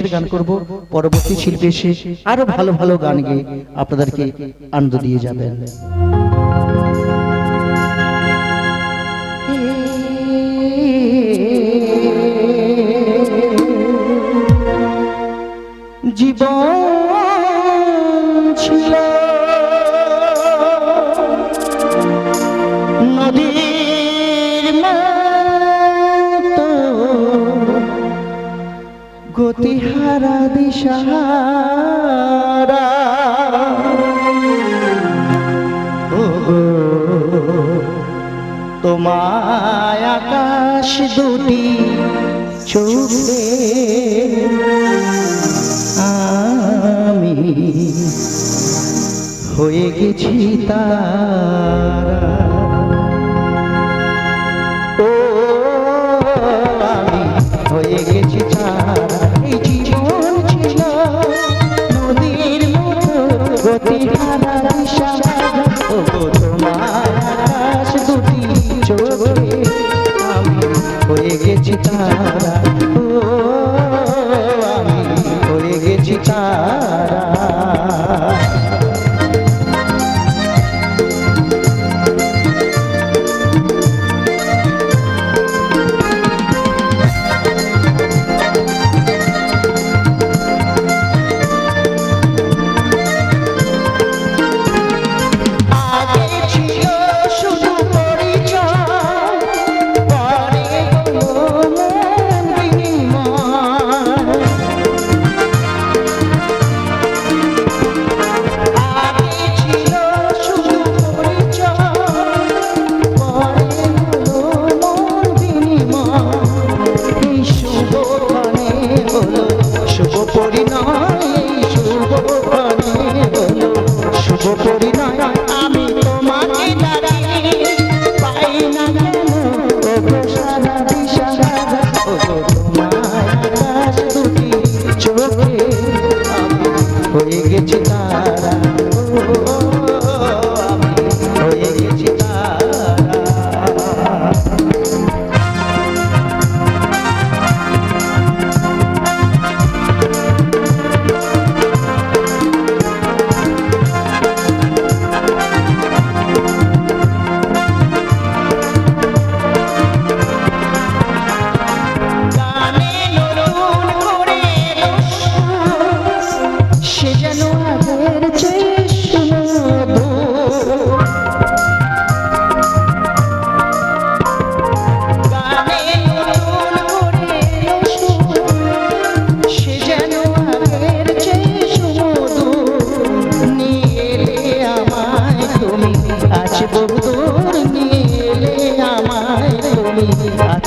ভালোবাসার গান করব। পরবর্তী শিল্পী এসে আরও ভালো ভালো গান গেয়ে আপনাদেরকে আনন্দ দিয়ে যাবেন। জীবন ছিল গতিহারা দিশাহারা। তোমায় আকাশ দুটি চোখে আমি হয়ে গেছি তারা তারা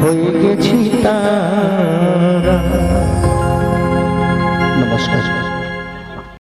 হয়ে গেছি তা।